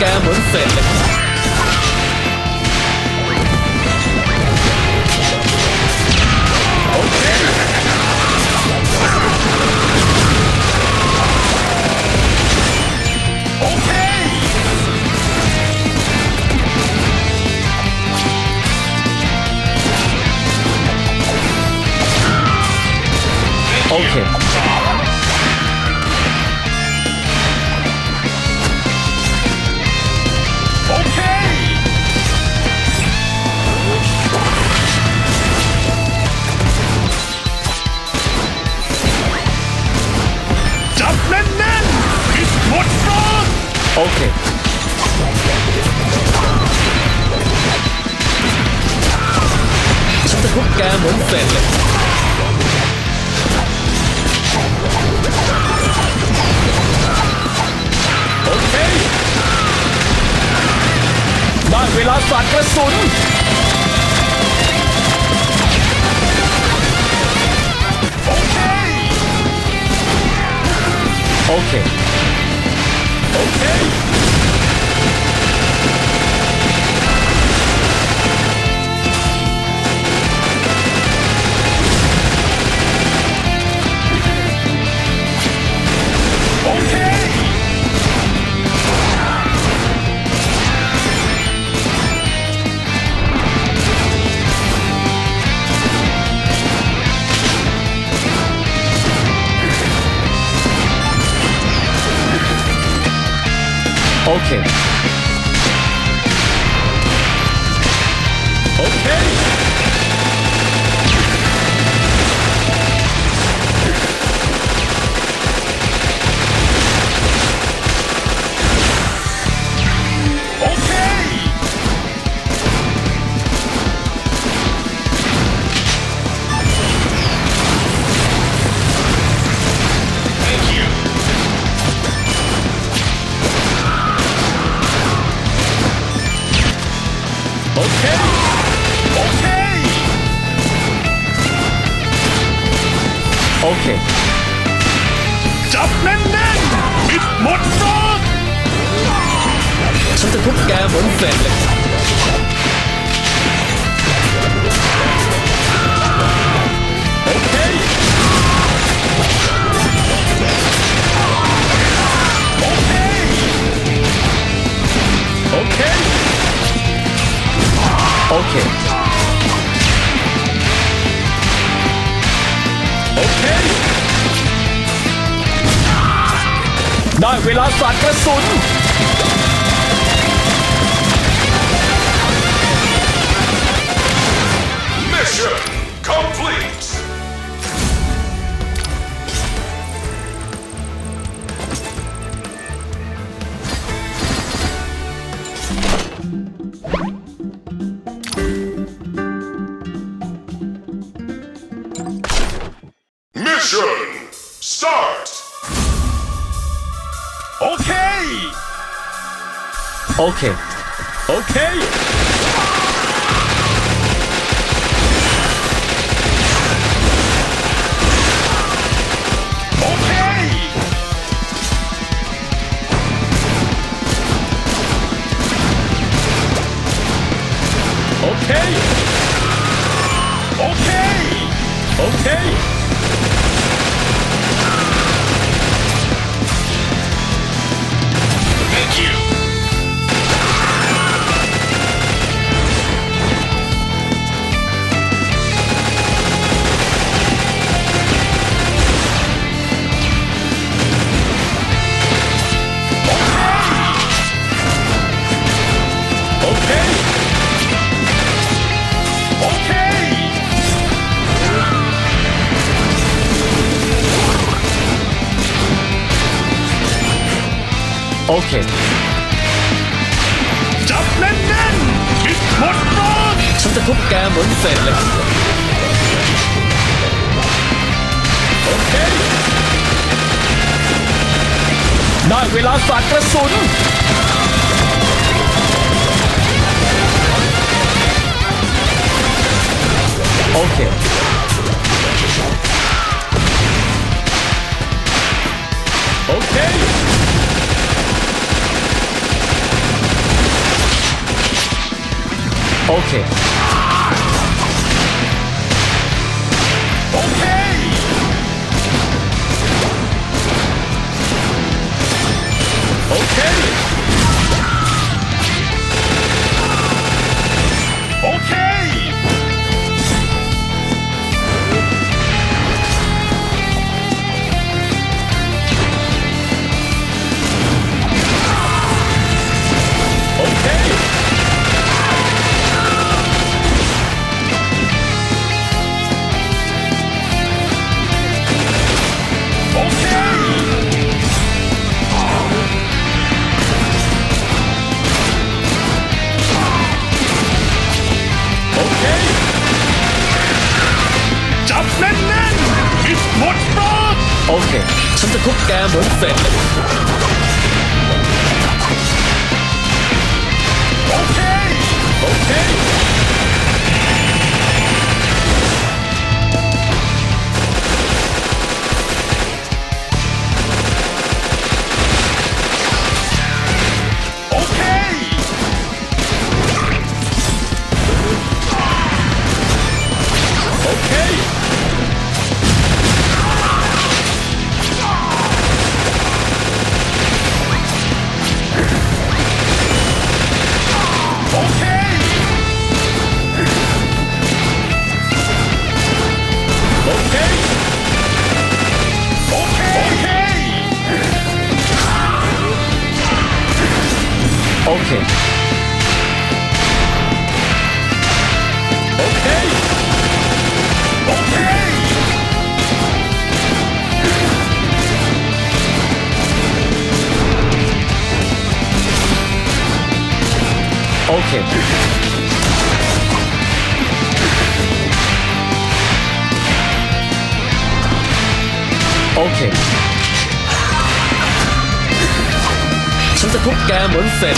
แกเหมือนเศษเล็กโอเคโอเคโอเค โอเคฉันจะทุบแกเหมือนเศษเล็กโอเคได้เวลาสาดกระสุนโอเค โโอ จับแน่นๆมิดหมดฟรอกฉันจะทุบแกเหมือนเศษเลย เวลาสาดกระสุน โอ โอเค จับแน่นๆมิดหมดรอบฉันจะทุบแกเหมือนเศษเหล็กโอเค ได้เวลาสาดกระสุน 这个。 오케이. 천자 국가 목표. โอเคโอเคฉันจะทุบแกเหมือนเศษ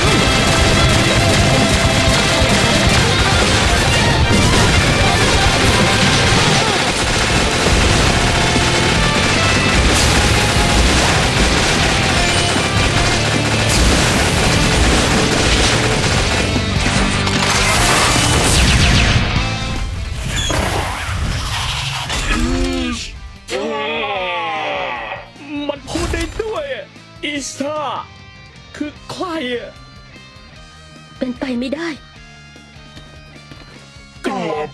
นมันพูดได้ด้วยอะอีสตาคือใครอะ เป็นไปไม่ได้กลับ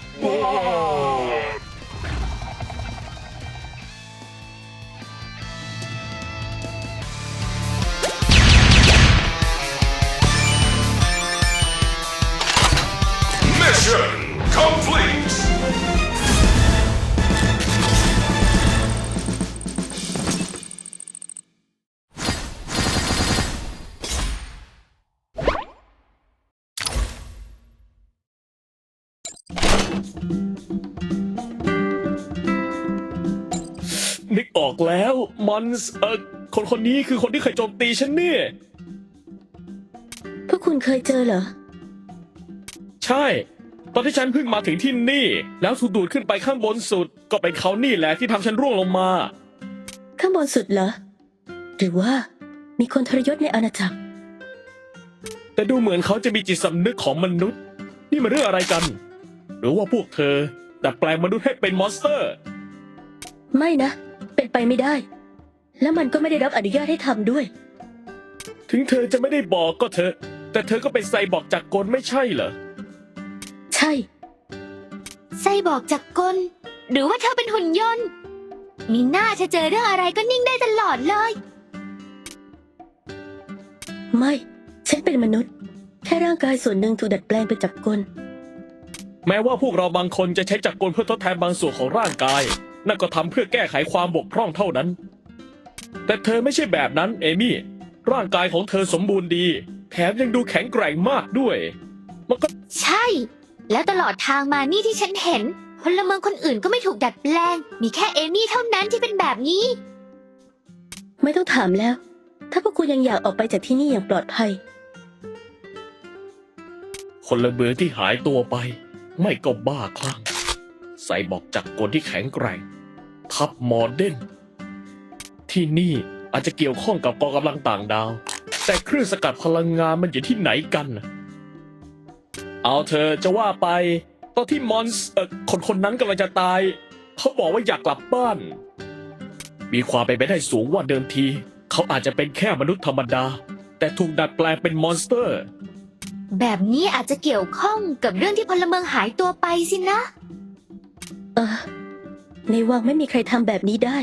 นนึกออกแล้วมอนส์เออคนคนนี้คือคนที่เคยโจมตีฉันเนี่ย พวกคุณเคยเจอเหรอ ใช่ ตอนที่ฉันเพิ่งมาถึงที่นี่ แล้วถูกดูดขึ้นไปข้างบนสุด ก็เป็นเขานี่แหละที่ทำฉันร่วงลงมา ข้างบนสุดเหรอ หรือว่ามีคนทรยศในอาณาจักร แต่ดูเหมือนเขาจะมีจิตสำนึกของมนุษย์ นี่มันเรื่องอะไรกัน หรือว่าพวกเธอดัดแปลงมนุษย์ให้เป็นมอนสเตอร์ ไม่นะ เป็นไปไม่ได้ แล้วมันก็ไม่ได้รับอนุญาตให้ทำด้วย ถึงเธอจะไม่ได้บอกก็เถอะ แต่เธอก็เป็นไซบอร์กจากกลไม่ใช่เหรอ ใช่ ไส้บอกจากกล หรือว่าเธอเป็นหุ่นยนต์ มีหน้าจะเจอเรื่องอะไรก็นิ่งได้ตลอดเลย ไม่ ฉันเป็นมนุษย์ แค่ร่างกายส่วนหนึ่งถูกดัดแปลงเป็นจักรกล แม้ว่าพวกเราบางคนจะใช้จักรกลเพื่อทดแทนบางส่วนของร่างกาย นั่นก็ทำเพื่อแก้ไขความบกพร่องเท่านั้น แต่เธอไม่ใช่แบบนั้นเอมี่ ร่างกายของเธอสมบูรณ์ดี แถมยังดูแข็งแกร่งมากด้วยมันก็ใช่ แล้วตลอดทางมานี่ที่ฉันเห็นพลเมืองคนอื่นก็ไม่ถูกดัดแปลง มีแค่เอมี่เท่านั้นที่เป็นแบบนี้ ไม่ต้องถามแล้ว ถ้าพวกคุณยังอยากออกไปจากที่นี่อย่างปลอดภัย คนละเบือที่หายตัวไป ไม่ก็บ้าคลั่งไซบอกจักรกลที่แข็งแกร่ง ทับมอร์เดนที่นี่อาจจะเกี่ยวข้องกับกองกำลังต่างดาว แต่เครื่องสกัดพลังงานมันอยู่ที่ไหนกัน เอาเธอจะว่าไปตอนที่มอนส์เอ่อคนคนนั้นกำลังจะตาย เขาบอกว่าอยากกลับบ้าน มีความเป็นไปได้สูงว่าเดิมที เขาอาจจะเป็นแค่มนุษย์ธรรมดา แต่ถูกดัดแปลงเป็นมอนสเตอร์ แบบนี้อาจจะเกี่ยวข้องกับเรื่องที่พลเมืองหายตัวไปสินะ เออ ในวังไม่มีใครทำแบบนี้ได้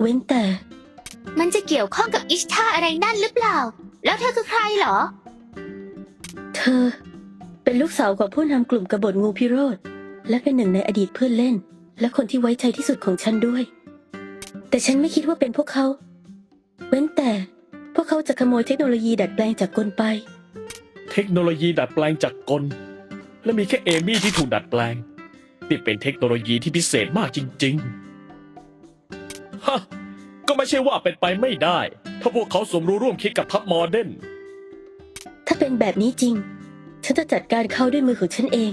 เว้นแต่ มันจะเกี่ยวข้องกับอิชทาอะไรนั่นหรือเปล่า แล้วเธอคือใครเหรอ เธอ เป็นลูกสาวของผู้นำกลุ่มกบฏงูพิโรธและเป็นหนึ่งในอดีตเพื่อนเล่น และคนที่ไว้ใจที่สุดของฉันด้วย แต่ฉันไม่คิดว่าเป็นพวกเขา เว้นแต่ พวกเขาจะขโมยเทคโนโลยีดัดแปลงจากกลไปเทคโนโลยีดัดแปลงจากกล และมีแค่เอมี่ที่ถูกดัดแปลง นี่เป็นเทคโนโลยีที่พิเศษมากจริงๆ ฮะ ก็ไม่ใช่ว่าเป็นไปไม่ได้ ถ้าพวกเขาสมรู้ร่วมคิดกับทัพมอร์เดนถ้าเป็นแบบนี้จริง ฉันจะจัดการเขาด้วยมือของฉันเอง